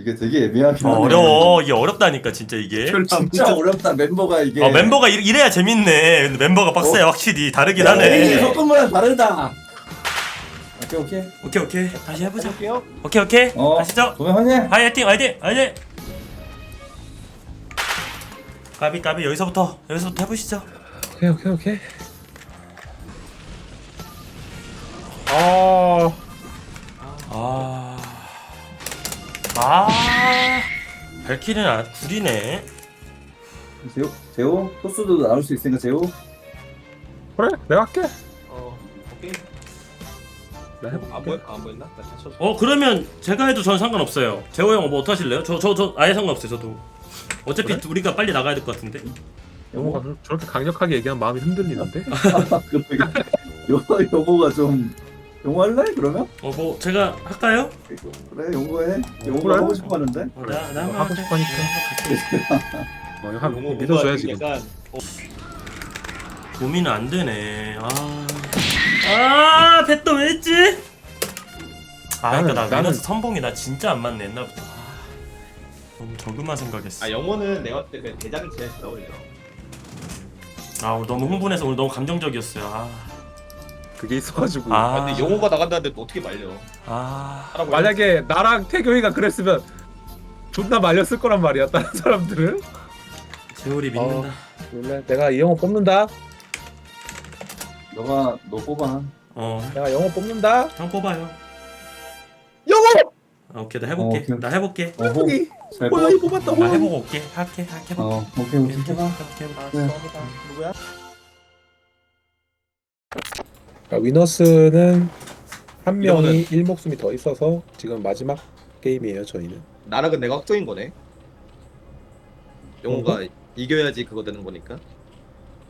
이게 되게 애매하긴 어, 하네. 어려워. 이게 어렵다니까 진짜 이게. 진짜 어렵다. 멤버가 이게. 어, 멤버가 이래, 이래야 재밌네. 근데 멤버가 빡세 확실히. 다르긴 야, 하네. 에이, 소금이랑 다르다. 오케이 오케이. 오케이 오케이. 다시 해보자. 해볼게요. 오케이 오케이. 어. 가시죠. 도면 화이팅. 화이팅 화이팅 화이팅. 까비 까비. 여기서부터 여기서부터 해보시죠. 오케이 오케이 오케이. 아 아... 아... 발키리는 아, 구리네 제호 제호 소스도 나올 수 있으니까 제호. 그래 내가 할게 어, 오케이. 나 해볼게 안 보였 안 보였나? 나 쳐줘. 어 그러면 제가 해도 전 상관없어요 재호 형뭐 어떡하실래요? 저 저 저 아예 상관없어요 저도 어차피 우리가 빨리 나가야 될 것 같은데 영호가 좀 저렇게 강력하게 얘기하면 마음이 흔들리는데 그러게. 요 요거가 좀 용어 할래 그러면? 어 뭐 제가 할까요? 그래 용거 해. 용거 그래. 하고 싶어 하는데. 어, 나, 나 하고 싶어 하니까. 어 이거 한 용어 믿어줘야 지금 약간 어, 고민은 안 되네 아... 아 뱃도 왜 했지? 아 그니까 나 나는- 나는- 위너스 선봉이 나 진짜 안 맞네 옛날부터 아, 너무 저그만 생각했어 아 영어는 내가 봤을 때 그냥 대장이 제일 잘 어울려. 아 오늘 너무 흥분해서 오늘 너무 감정적이었어요 아... 그게 있어가지고 아... 아, 근데 영어가 나간다는데 또 어떻게 말려? 아... 하라고 만약에 나랑 태경이가 그랬으면 존나 말렸을 거란 말이야 다른 사람들은 재물이 믿는다 원래 내가 이 영호 뽑는다 너가 너 뽑아. 어 내가 영호 뽑는다 형 뽑아요 영호 아, 오케이 나 해볼게 어, 오케이. 나 해볼게 어, 호. 호영이 잘 뽑아. 호영이 뽑았다 나 해보고 올게 할게 할게 해볼게 어 오케이 오케이 해볼게 해봐. 해볼게 해볼게 네. 누구야? 그러니까 위너스는 한 이거는- 명이 일 목숨이 더 있어서 지금 마지막 게임이에요 저희는 나락은 내가 확정인 거네. 영어가 이겨야지 그거 되는 거니까.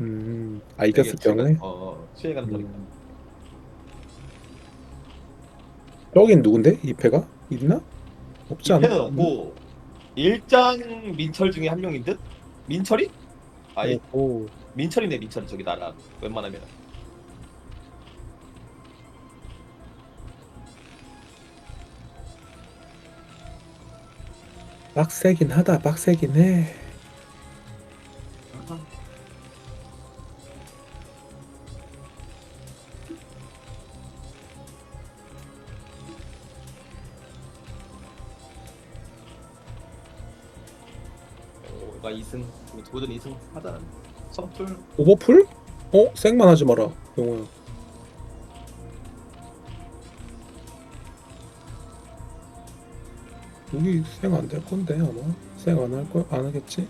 음 아 이겼을 이게 경우에 어, 어, 수행하는 거니까. 음. 여긴 누군데? 이 패가? 있나? 없지 않아? 이패는 없고 일장 민철 중에 한 명인 듯? 민철이? 아, 예. 오, 민철이네 민철이 저기 나락 웬만하면. 빡세긴 하다 빡세긴 해 영어가 2승, 도전 2승 하자. 선풀 오버풀? 어? 생만 하지 마라 영호야 여기 생 안 될 건데 아마. 생 안할거안 하겠지?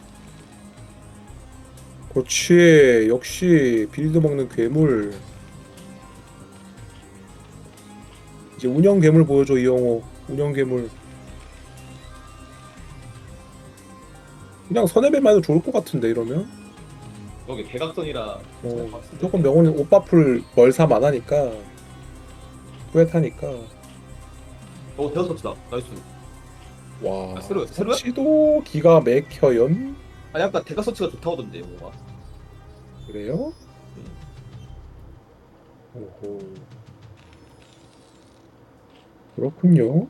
그렇지 역시 빌드 먹는 괴물. 이제 운영 괴물 보여줘 이영호. 운영 괴물. 그냥 선회배만 해도 좋을 것 같은데 이러면? 여기 대각선이라 어, 무조건 명훈이 오빠 풀 멀삼 안 하니까 후회타니까. 어 대각 서치다. 나이스 와 아, 새로요? 새로요? 시도 기가 막혀연 아니 아까 대각 서치가 좋다고 하던데 영어가. 그래요? 오호. 그렇군요.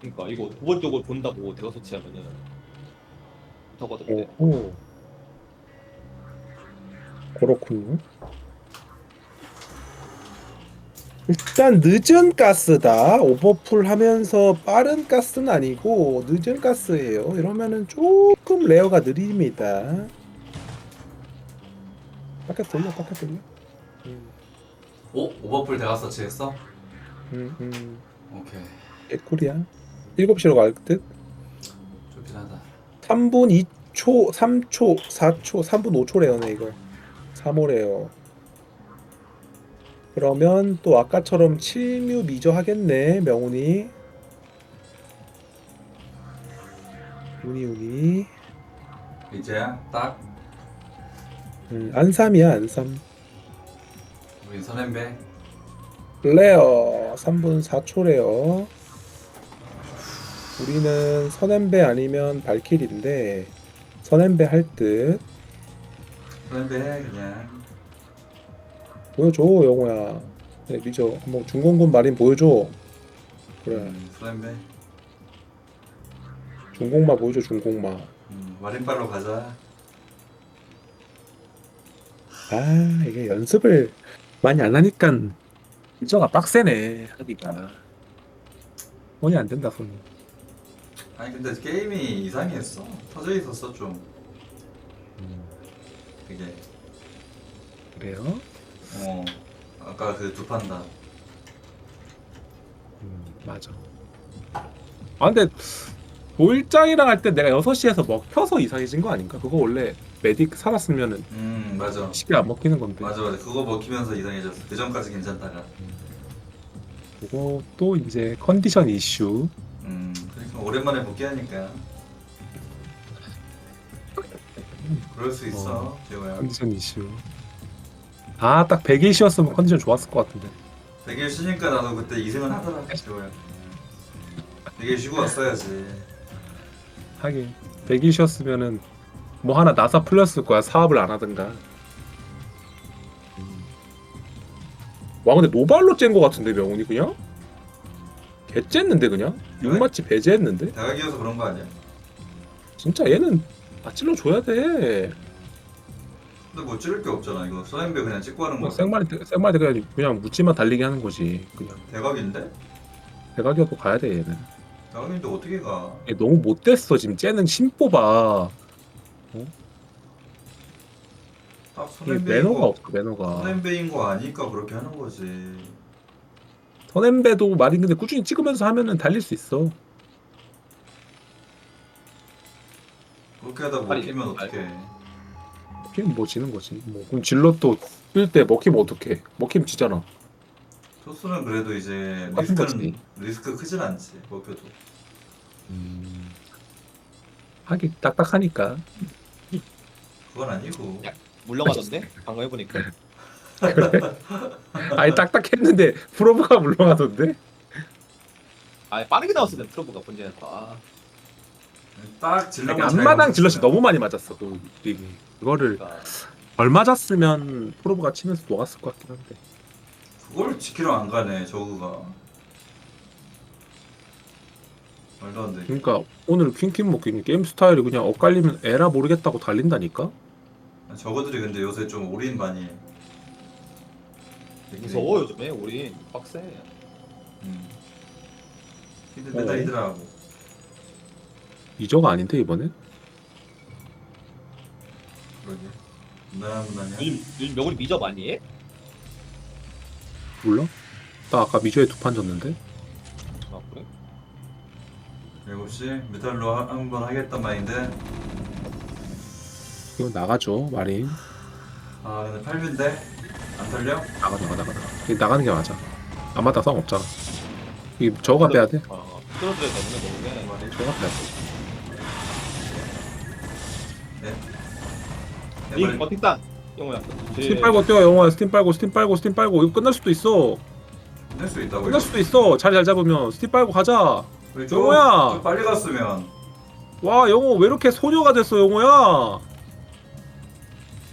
그러니까 이거 두번 쪽을 본다고 대각 서치 하면은 좋다고 하던데. 오호. 그렇군요 일단 늦은 가스다. 오버풀 하면서 빠른 가스는 아니고 늦은 가스예요. 이러면은 조금 레어가 느립니다. 밖에 돌려 밖에 돌려. 음, 오? 오버풀 대가 서치했어? 음, 음. 오케이. 개꿀이야 7시로 갈 듯? 좋긴 하다. 3분 2초 3초 4초 3분 5초래요 네 이걸. 3호래요 그러면 또 아까처럼 7뮤 미저 하겠네 명훈이. 운이 운이. 이제 딱. 음, 안삼이야 안삼. 우리 선앤배. 레어 3분 4초래요. 우리는 선엠배 아니면 발길인데 선엠배 할듯. 선앤배 그냥 보여줘 영호야 네, 미저 한번 중공군 마린 보여줘. 그래, 음. 중공마 보여줘 중공마. 음, 마린발로 가자. 아 이게 연습을 많이 안 하니까 일정가 빡세네 하기가. 손이 안 된다 손이. 아니 근데 게임이 이상했어. 터져 있었어 좀. 그게. 그래요? 어. 아까 그 두 판다. 음, 맞아. 아 근데 도일장이랑 할 때 내가 6시에서 먹혀서 이상해진 거 아닌가? 그거 원래 메딕 살았으면은 음 맞아. 쉽게 안 먹히는 건데 맞아 맞아. 그거 먹히면서 이상해졌어. 그 전까지 괜찮다가. 그것도 이제 컨디션 이슈 음. 그러니까 오랜만에 복귀하니까. 그럴 수 있어. 재호야. 컨디션 이슈 아 딱 100일이었으면 컨디션 좋았을 것 같은데 100일 쉬니까 나도 그때 이승은 하더라. 재호야. 100일 쉬고 왔어야지. 하긴 100일이었으면은 뭐 하나 나사 풀렸을 거야 사업을 안 하든가 와 근데 노발로 짠거 같은데 명훈이 그냥? 개 쨌는데 그냥? 육마치 배제했는데? 대각이어서 그런 거 아니야? 진짜 얘는 아 찔러줘야 돼 근데 뭐 찌를 게 없잖아. 이거 선앤배 그냥 찍고 하는 뭐 거. 생말이 생말이 그냥 그냥 묻지마 달리게 하는 거지 그냥 대각인데? 대각이어도 가야 돼 얘는 대각인데 어떻게 가? 얘 너무 못됐어 지금 쟤는 심 뽑아 딱 이게 선앤배인 매너가 거. 없어 매너가 선앤배인 거 아니까 그렇게 하는 거지. 선엠배도 말이 근데 꾸준히 찍으면서 하면은 달릴 수 있어 그렇게 하다 못 끼면. 어떡해. 먹히면 뭐 지는 거지 뭐 그럼 질럿도 뜰 때 먹히면 어떡해 먹히면 지잖아 토스는 그래도 이제 리스크는. 리스크 크진 않지. 먹혀도. 하기 딱딱하니까 그건 아니고. 야. 물렁하던데? 방금 해보니까. 아니 딱딱했는데 프로브가 물러가던데 아 빠르게 나왔을 때 트러브가 본전에서. 아, 딱 질러만 잘 앞마당. 질럿이 너무 많이 맞았어 그 링이 그거를 그러니까 덜 맞았으면 프로브가 치면서 녹았을 것 같긴 한데 그걸 지키러 안 가네. 저그가. 말도 안 돼. 그러니까 오늘 퀸퀸 먹기 게임 스타일이 그냥 엇갈리면 에라 모르겠다고 달린다니까 저거들이 근데 요새 좀 올인 많이 해. 무서워 요즘에 우리 빡세. 음. 근데 어. 맨날 이들하고. 이저가 아닌데 이번엔 그러게. 요즘 요즘 명월이 미저 많이 해? 몰라? 나 아까 미저에 두 판 졌는데 아 그래? 7시 메탈로 한번 하겠단 말인데 이거 나가죠 마린 아 근데 8뷰인데 안 털려? 나가 나가 나가 나가 나가는 게 맞아 안 맞다 싸움 없잖아 이 저가 빼야 돼 어. 트러블에 때문에 너무 해. 저가 빼야 돼 네. 이 버틱단 영호야. 스팀 빨고 뛰어 영호야. 스팀 빨고 스팀 빨고 스팀 빨고. 이거 끝날 수도 있어. 끝낼 수 있다고 끝날 수도 있어. 자리 잘 잡으면. 스팀 빨고 가자. 우리 좀- 영호야! 좀 빨리 갔으면. 와 영호 왜 이렇게 소녀가 됐어 영호야?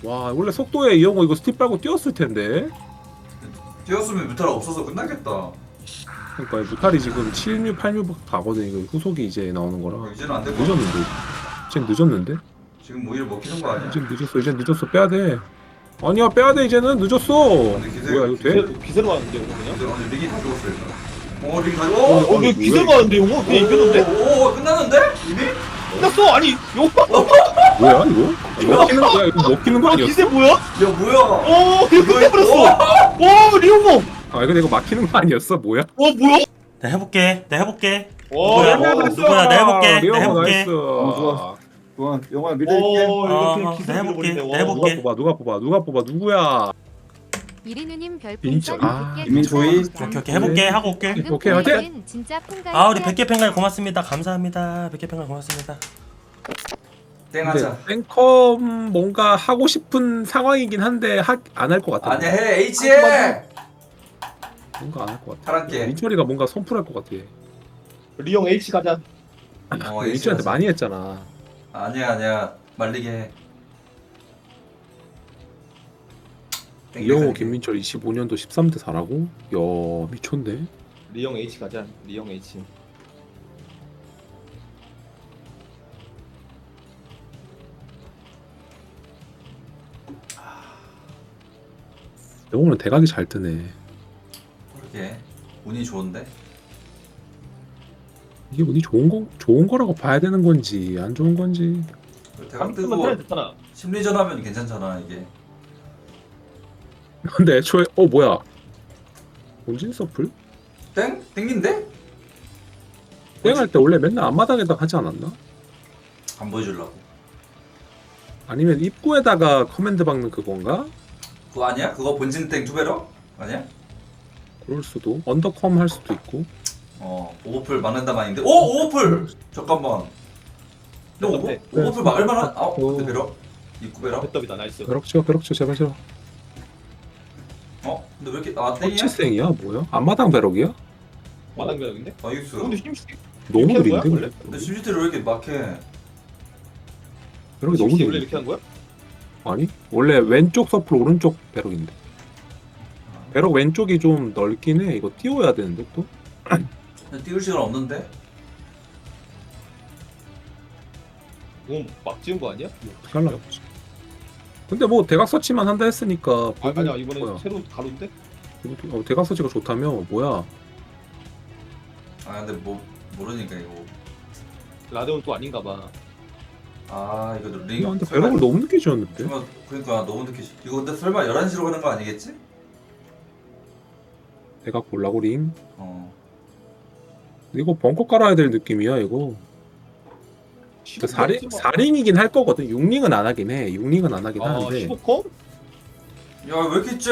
와 원래 속도에 이 영호 이거 스팀 빨고 뛰었을 텐데. 뛰었으면 메탈 없어서 끝나겠다. 그러니까 이 무탈이 지금 7뮤 8뮤 가거든. 이거 후속이 이제 나오는 거라. 어, 이제는 안 되고 늦었는데. 이제 늦었는데 지금 오히려 먹히는 거 아니야? 이제 늦었어 이제 늦었어 빼야 돼 아니야 빼야 돼 이제는 늦었어 근데 기세- 뭐야 이거 돼? 기세, 기세로 가는데 영호 그냥? 근데 오늘 릭이 다 죽었어 일단 어 릭이 다 어, 오! 어, 왜 기세로 가는데 영호? 그냥 이겼는데? 오, 오, 끝났는데? 이미? 끝났어! 아니 영호! 뭐야 이거? 먹히는 거야 이거 먹히는 거아 아니었어? 기세 뭐야? 야 뭐야 오! 이거 끝내버렸어! 오! 리용호! 아 이거 이거 막히는 거 아니었어 뭐야? 와 뭐야? 내가 해볼게. 내가 해볼게. 와 누구야? 영호! 누구야? 내가 해볼게. 내가 해볼게. 어, 좋아. 좋아 영화 믿을게 오 어, 이렇게 내가 밀어버리네 해볼게. 와. 내가 해볼게. 누가 뽑아 누가 뽑아 누가 뽑아 누구야? 이리누님 진짜. 별풍선 아, 100개 이민조이. 감사합니다. 오케이 오케이 해볼게 하고 올게. 오케이, 화이팅! 보여준 진짜 아 우리 사연. 100개 팽갈 고맙습니다. 감사합니다. 100개 팽갈 고맙습니다. 땡하자 근데 땡컴 뭔가 하고 싶은 상황이긴 한데 안 할 것 같아. 아니야 해 H 해! 뭔가 안 할 것 같아. 파란게 민철이가 뭔가 선풀할 것 같아. 리용 H 가자 어 H 민철한테 하자. 많이 했잖아. 아니야 아니야 말리게 해 이영호 김민철 25년도 13대 4라고? 야 미쳤네. 리형 H 가자. 리형 H. 영호는 대각이 잘 뜨네. 그렇게 운이 좋은데 이게 운이 좋은 거 좋은 거라고 봐야 되는 건지 안 좋은 건지. 방금은 뜨고 됐잖아. 심리전 하면 괜찮잖아 이게 근데 애초에 어 뭐야? 본진 서플? 땡? 땡긴데? 땡할 때 원래 맨날 앞마당에다 하지 않았나? 안 보여주려고 아니면 입구에다가 커맨드 박는 그건가? 그거 아니야? 그거 본진 땡 투베러? 아니야? 그럴 수도 언더컴 할 수도 있고 어 오버풀 막는다 마인데 오 오버풀! 잠깐만 근데 오버, 네. 오버풀 막을 만한 아 어. 근데 베러? 입구 베러? 배떡이다. 나이스. 벼락 치워 벼락 치워 제발 제발 어? 근데 왜 이렇게 아 땡이야? 터치생이야 뭐야? 앞마당 벼락이야? 마당 배럭인데? 나이스 근데 힘쓰 너무 이렇게 느린데? 거야, 원래? 근데 심지트를 왜 이렇게 막해 벼락이 너무 원래 느린데 이렇게 하는 거야? 아니 원래 왼쪽 서플 오른쪽 벼락인데 벼락 왼쪽이 좀 넓긴 해 이거 띄워야 되는데 또? 근데 띄울 시간 없는데? 너무 막 지은 거 아니야? 어떻게 하려고 그러지? 근데 뭐 대각 서치만 한다 했으니까 아, 아니야 이번에 뭐야? 새로 가루인데? 이것도- 어, 대각 서치가 좋다며 뭐야 아 근데 뭐 모르니까 이거 라데온 또 아닌가 봐. 아 이거 링 야, 근데 벼락을 너무 늦게 지었는데 설마 그러니까 너무 늦게 시- 이거 근데 설마 11시로 가는 거 아니겠지? 대각 보려고 링 어 이거 벙커 깔아야 될 느낌이야 이거 그 4링, 4링이긴 할 거거든 6링은 안 하긴 해 6링은 안 하긴 아, 하는데 15컴? 야왜 이렇게 째?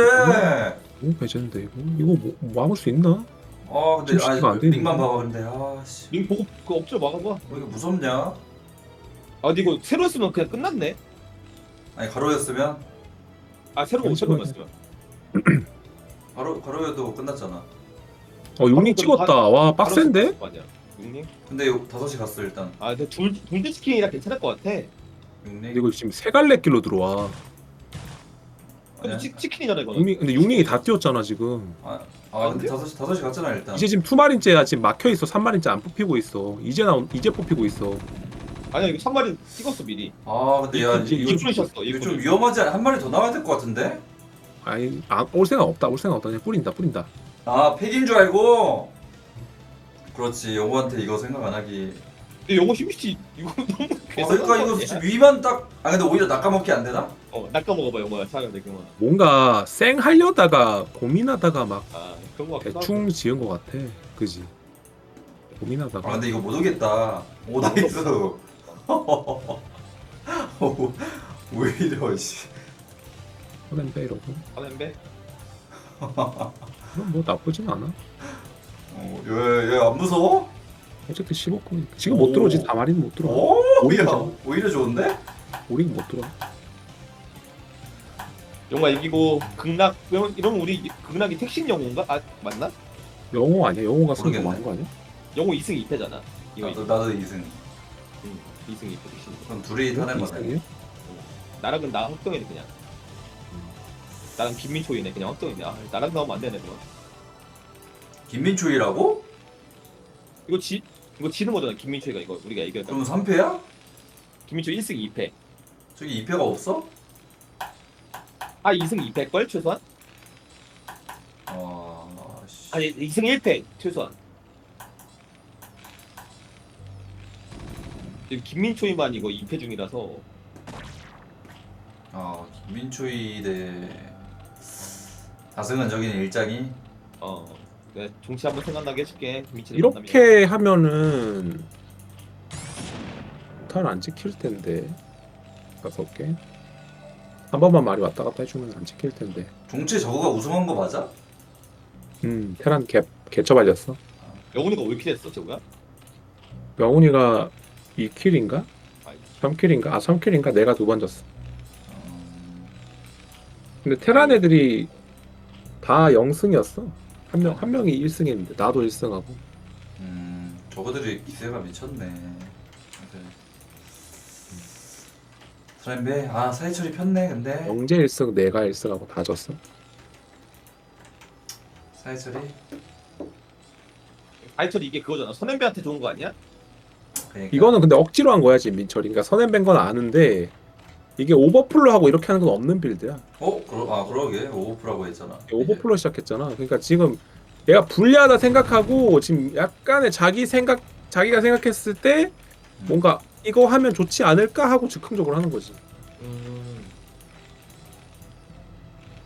너무 배제인데 이거 이거 뭐, 뭐 막을 수 있나? 아 근데 아 안. 링만 봐봐 근데 아씨 링 보고 그 업체 막아봐. 왜 이렇게 무섭냐? 아 근데 이거 새로 했으면 그냥 끝났네. 아니 가로였으면 아 새로 못 새로 했으면. 가로 가로여도 끝났잖아. 어 6링 찍었다 와 빡센데? 아니야. 6링? 근데 이거 5시 갔어 일단. 아 근데 둘 둘째 스킨이라 괜찮을 것 같아. 6링. 이거 지금 세 갈래 길로 들어와 근데. 치, 치킨이잖아 이거는. 6링, 근데 6링이 다 뛰었잖아 지금 아, 아 근데 5시 5시 갔잖아 일단. 이제 지금 투마린째야 지금 막혀 있어 3 마린째 안 뽑히고 있어 이제 나온 이제 뽑히고 있어 아니야 이거 3마리 찍었어 미리. 아 근데 야 이거 이거. 이거 이거 좀 위험하지 않아? 한 마리 더 나와야 될 것 같은데? 아니 아, 올 생각 없다 올 생각 없다 그냥 뿌린다 뿌린다 아 팩인 줄 알고. 그렇지 영호한테 이거 생각 안 하기. 근데 영어 힘이지 이거 너무 어, 그러니까 이거 지금 위만 딱. 아 근데 오히려 낚아먹기 안 되나? 어 낚아 먹어봐 영어야 차라리 내가 뭔가 쌩 하려다가 고민하다가 막 아 그런 거 같기도 대충 지은 것 같아 그지 고민하다가 아 근데 이거 못 오겠다. 오 나이스. 오, 오히려 씨. 하면 빼 이러고 하고 그럼 뭐 나쁘진 않아 어, 얘 얘안 무서워? 어쨌든 15분 지금 못 들어오지 다마린 못 들어와 오, 오히려 야, 오히려 좋은데? 우리는 못 들어와 영화 이기고 극락 이러면 이러면 우리 극락이 택신 영웅인가? 아 맞나? 영호 아니야 영호가 모르겠네. 많은 거 아니야? 영웅 2승 2패잖아. 이거 나도 나도 2승. 2승 2패 택신. 그럼 둘이 타는 거네. 나랑은 나 확정이네 그냥. 나랑 김민초이네 그냥 확정이네. 아 나랑 나오면 안 되네 그거. 김민초이라고? 이거 지 이거 지는 거잖아 김민초이가 이거 우리가 이겼다. 그럼 3패야? 김민초 1승 2패. 저기 2패가 없어? 아 2승 2패 걸 최소한? 아, 씨. 아니 2승 1패 최소한. 지금 김민초이만 이거 2패 중이라서 아, 김민초이 대 다승은 저기는 일장이 어 내가 종치 한번 생각나게 해줄게 김민초 이렇게 하면은 탈안 찍힐 텐데 다섯 개 한 번만 말이 왔다 갔다 해주면 안 찍힐 텐데 종치 저거가 우승한 거 맞아? 음 테란 개 개처 발렸어 영훈이가 왜 이렇게 됐어 저거야? 명훈이가 2킬인가? 아이, 3킬인가? 아 3킬인가? 내가 두 번 졌어 음, 근데 테란 애들이 다 0승이었어 한 명 한 명이 1승했는데 나도 1승하고 음, 저거들이 기세가 미쳤네. 다들. 트렌베 아 사이철이 폈네 근데 영재 1승 내가 1승하고 다 졌어. 사이철이 아이철이 이게 그거잖아. 선행배한테 좋은 거 아니야? 그러니까. 이거는 근데 억지로 한 거야 지금 민철이. 그러니까 선앤된 건 아는데 이게 오버플로 하고 이렇게 하는 건 없는 빌드야. 어? 그러, 아 그러게 오버프라고 했잖아 오버플로 시작했잖아. 그러니까 지금 얘가 불리하다 생각하고 지금 약간의 자기 생각 자기가 생각했을 때 뭔가 이거 하면 좋지 않을까 하고 즉흥적으로 하는 거지. 음.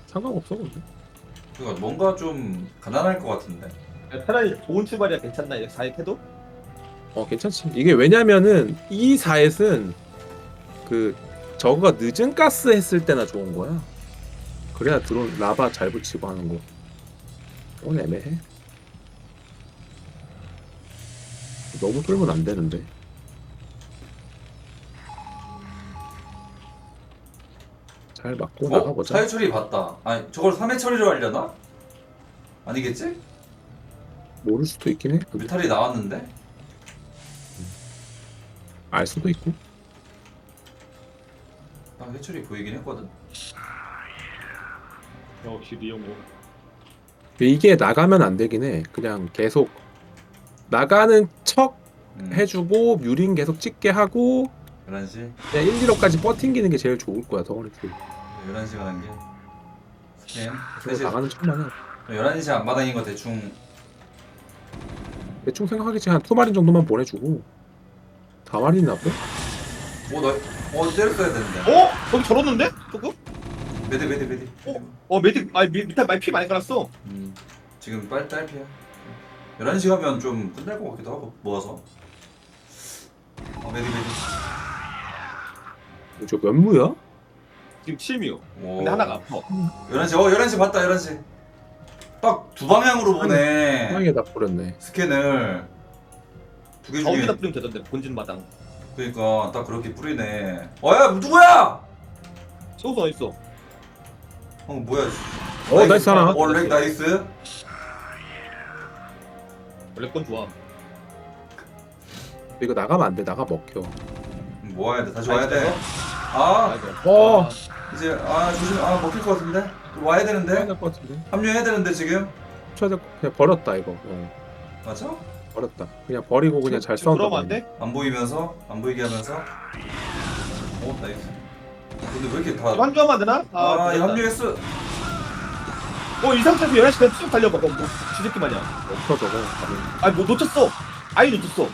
상관없어 근데. 그러니까 뭔가 좀 가난할 것 같은데 차라리 좋은 출발이야 괜찮나 이렇게 4회 태도? 어 괜찮지. 이게 왜냐면은 이 4엣은 그 저거가 늦은 가스 했을 때나 좋은 거야. 그래야 드론 라바 잘 붙이고 하는 거. 그건 애매해. 너무 뚫면 안 되는데. 잘 맞고 어? 나가보자. 사이철이 봤다 아니 저걸 3회 처리로 하려나? 아니겠지? 모를 수도 있긴 해. 뮤탈이 나왔는데? 알 수도 있고. 아 회철이 보이긴 했거든 역시 리용호. 이게 나가면 안 되긴 해. 그냥 계속 나가는 척 음, 해주고 뮤린 계속 찍게 하고 11시 그냥 1, 2로까지 버팅기는 게 제일 좋을 거야 덩어리 줄. 11시 가는 게 스캔 그래서 3시 나가는 척만 해. 11시 앞마당인 거 대충 대충 생각하겠지 한 투마린 정도만 보내주고 다마린 나고 어? 너, 어 때렸어야 되는데 어? 거기 저렀는데? 조금? 메드 메드 메드 어 메딕 아니 미- 밑에 많이 피 많이 깔았어. 음, 지금 빨리 딸피야 11시 가면 좀 끝날 것 같기도 하고 모아서 어 메드 메드 저 면무야? 지금 7미요. 오. 근데 하나가 아파. 11시 어 11시 봤다 11시 딱 두 방향으로 보네 땅에다 뿌렸네. 스캔을 두 개 중에 저기다 뿌리면 되던데 본진 마당. 그러니까 딱 그렇게 뿌리네 어야 누구야 소스 어디 있어? 어 뭐야 어 나이스 하나. 어렉 나이스 원래 건 좋아. 이거 나가면 안 돼. 나가 먹혀. 뭐 와야 돼 다시 와야. 돼아 맞아. 어. 이제 아 조심 아 먹힐 것 같은데 와야 되는데 될것 같은데. 합류해야 되는데 지금 쳐야 될 거- 그냥 버렸다 이거. 어, 맞아? 버렸다. 그냥 버리고 그냥 잘 싸운다. 그러면 안 돼? 안 보이면서 안 보이게 하면서 어 나이스 근데 왜 이렇게 다 합류하면 안 되나? 아, 이 됐다. 합류했어 어, 이 상태에서 11시 그냥 쭉 달려봐. 그럼 뭐, 지새끼 마냥. 먹혀 저거. 가면. 아니, 뭐 놓쳤어. 아예 놓쳤어.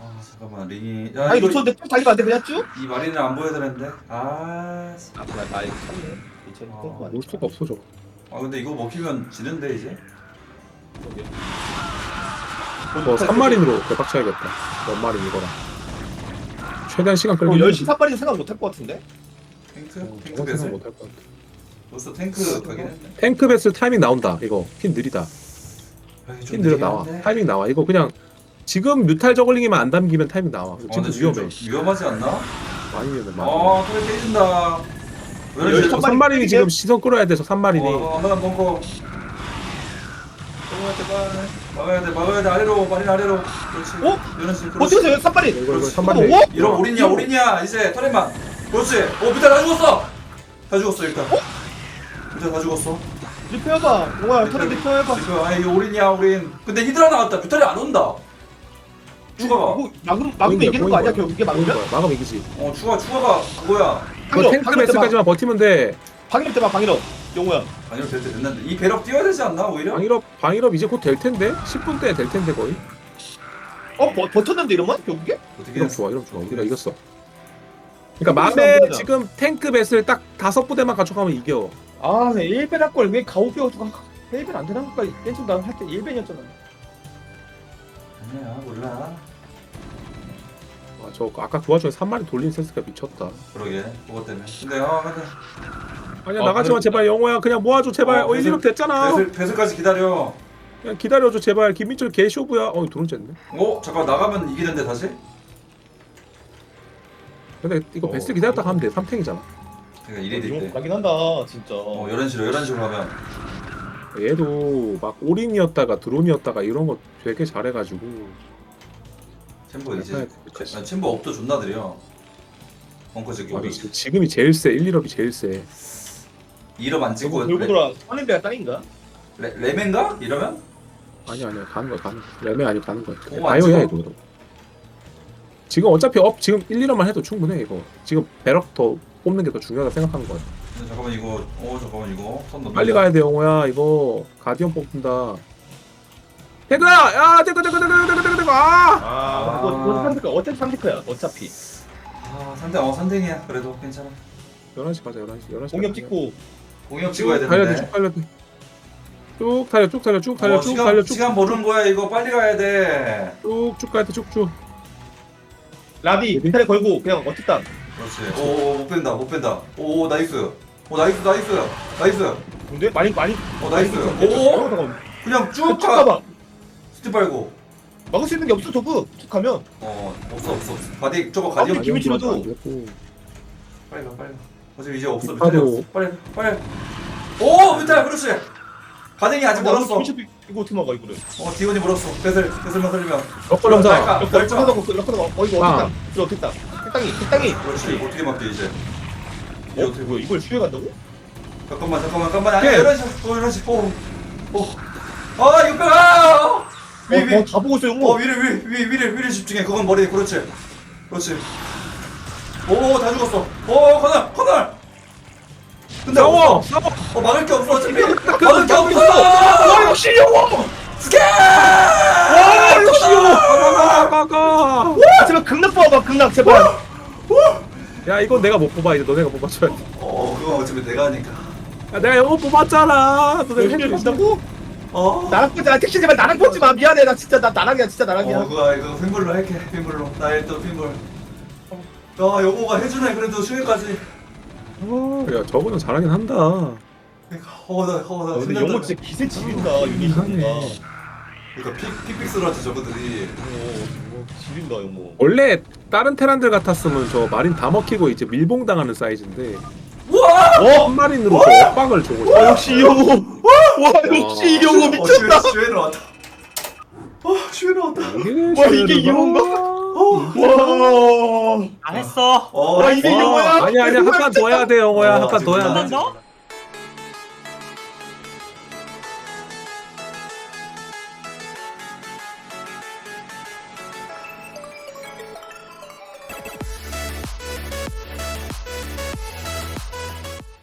아 잠깐만 링이 야 아예 이거 놓쳤는데 쭉 달리면 안 돼, 그냥 쭉? 이 마린을 안 보여야 되는데 아, 씨. 아, 그래, 나 이거 참네. 이천 아, 올 수가 없어 저거. 아 근데 이거 먹히면 지는데 이제 저 3마린으로 대박 쳐야겠다. 원마린 이거랑. 최대한 시간 어, 끌기. 10시 삽발이 생각 못할 것 같은데? 탱크? 어, 탱크 생각 배슬? 못할 것 같아. 벌써 탱크 가긴 했네 탱크 베슬 타이밍 나온다. 이거 핀 느리다. 아, 좀핀 느려 느리긴 나와. 한데. 타이밍 나와. 이거 그냥 지금 뮤탈 저글링이만 안 담기면 타이밍 나와. 아, 진짜 근데 지금 위험해. 좀 위험하지 않나? 많이 위험해. 많이. 아 털이 깨진다 왜 열시 이러지? 저한 마리 3마린이 때리게? 지금 시선 끌어야 돼. 저 3마린이. 어, 한번 먹고 막아야 돼 막아야 돼 막아야 돼. 아래로 마린 아래로. 그렇지. 어? 이런 식으로 어떻게 해서 삽발이? 이거 이거 그렇지. 3마린. 어? 이런 우린이야 우린이야. 이제 털에만. 그렇지. 어 밑에 다 죽었어. 다 죽었어 일단. 밑에 다 죽었어. 리페어봐. 동아야, 털에 리페어해봐. 지금 아 이게 우린이야 우린. 근데 히드라 나왔다. 뮤탈이 안 온다. 추가가. 이거 막으면, 막으면 이기는 거 아니야, 결국 이게 막으면? 막으면 이기지. 어 추가 추가가 그거야. 그 탱크 베슬까지만 버티면 돼. 방일업 때봐, 방일업. 용호야. 아니면 될때 됐는데 이 배럭 뛰어야 되지 않나 오히려? 방일업 방일업 이제 곧 될 텐데. 10분 때에 될 텐데 거의. 어, 버, 버텼는데 이러면? 결국에? 어떻게 했어? 좋아. 이러면 좋아. 우리가 이겼어. 그러니까 맘에. 지금 탱크 베슬 딱 다섯 부대만 갖춰가면 이겨. 아, 네, 1벤 할걸 왜 가오페어주가 1벤 안 되나? 아까 벤츠 나할때 1벤이었잖아. 아니야 몰라 아, 저 아까 그 와중에 3마리 돌린 센스가 미쳤다. 그러게 그것 때문에 근데 아 근데 아니야 어, 나가지마 그래. 제발. 영호야 그냥 모아줘 제발. 어, 어, 1, 2로 됐잖아. 배슬, 배슬까지 기다려. 그냥 기다려줘 제발. 김민철 개쇼부야. 어 드론 쨌네. 어? 잠깐 나가면 이기는데 다시? 근데 이거 어. 베스 기다렸다 가면 돼. 3탱이잖아. 그러니까 이래 용호 될때 가긴 한다, 진짜. 어 11시로 11시로 가면. 얘도 막 올인이었다가 드론이었다가 이런 거 되게 잘해가지고. 챔버 이제 약간 그치. 아, 챔버 업도 존나 느려. 벙커 지기 아니, 우리 지금- 지금이 제일 세. 1, 2럽이 제일 세 2럽 안 찍고 돌고 돌아 선앤배가 땅인가? 레, 레멘가? 이러면? 아니 아니야 가는 거야 가는 거야 레메 아니 가는 거야 오, 안 바이오야 찍어? 이거 지금 어차피 업 지금 1, 2럽만 해도 충분해 이거. 지금 배럭 더 뽑는 게 더 중요하다 생각하는 거야 근데 잠깐만 이거. 어 잠깐만 이거. 선 넘는다 빨리 가야 돼 영호야. 이거 가디언 뽑는다. 태그야! 야 태그 태그 태그 태그 태그 태그 아! 아 그거 그거 삼대커 어차피 삼대커야 어차피. 아 3대 어 3등이야. 그래도 괜찮아. 11시 가자 11시 11시 공격 찍고 공격 찍어야 달려 되는데. 쭉 달려 쭉 달려 쭉 달려 쭉 달려 어, 쭉 시간, 달려 쭉 시간 모르는 거야. 이거 빨리 가야 돼. 쭉쭉 가야 돼 쭉쭉. 라비? 비탈에 걸고 그냥 땅. 그렇지. 오못 뺀다 못 뺀다. 오 나이스. 오 나이스 나이스. 나이스. 근데 많이 많이. 어 나이스. 오 오. 잠깐만. 그냥 쭉 쭉가. 가봐 스티 빨고. 막을 수 있는 게 없어 저거. 쭉 가면. 어 없어 없어. 없어 바디 저거 아, 치료도. 안 됐고. 빨리 가 빨리 가 어차피 이제 없어. 밑에 없어 빨리 가, 빨리. 오 밑에 그렇지. 가댕이 아직 멀었어. 김이 이거 어떻게 막아 이거를. 어 디온이 멀었어. 배슬 배슬만 살리면. 럭커 점사 날까 럭커 럭커 럭커 럭커 어 이거 아. 어떻게 땅 이거 어떻게 땅 땅이 땅이. 그렇지. 어떻게 막지 이제? 이제 어 어떻게 뭐야? 이걸 수혜 간다고? 잠깐만 잠깐만 잠깐만. 아니. 이런 식어 이런 식오오아 이거 아! 위, 위. 어 다 보고 있어 어 영모 위를 위, 위 위를 위를 집중해. 그건 머리 그렇지. 그렇지 오 다 죽었어. 오 커널 커널! 근데 싸워 없어. 싸워 어 막을 게 없어 어차피. 막을 게와 없어. 역시 영모 스케! 와 역시 가가가. 아 제발 극락 뽑아봐 극락 제발. 야 이건 내가 못 뽑아 이제 너네가 뽑아줘야 돼. 어 그건 어차피 내가 하니까. 야 내가 영어 뽑았잖아. 너네 열심히 해줘. 간다고? 어? 나랑 보지 마. 택시 제발 나랑 보지 마. 미안해 나 진짜 나 나랑이야 진짜 나랑이야. 어, 그거 이거 핀볼로 할게 핀볼로. 나의 또 핀볼. 야 영호가 해주네. 그래도 수요까지. 어, 야 저거는 잘하긴 한다. 그러니까 어나 어나 어, 근데 영모 진짜 기세 지린다 유닛 이상해. 가 그러니까 픽 픽픽스러지 저거들이. 어, 지린다 영모 원래 다른 테란들 같았으면 저 마린 다 먹히고 이제 밀봉 당하는 사이즈인데. 우와! 어? 한 마린으로 저 엇박을 주고. 와! 역시 영모 와! 역시 영모 미쳤다. 어, 슈에 나왔다. 어 슈에 나왔다. 와, 이게 영어인가? 와 안 했어. 어 와, 이게 와, 영어야? 아니야 아니야. 한 판 더 해야 돼 영어야. 한 판 더 해야 한 돼. 번 더?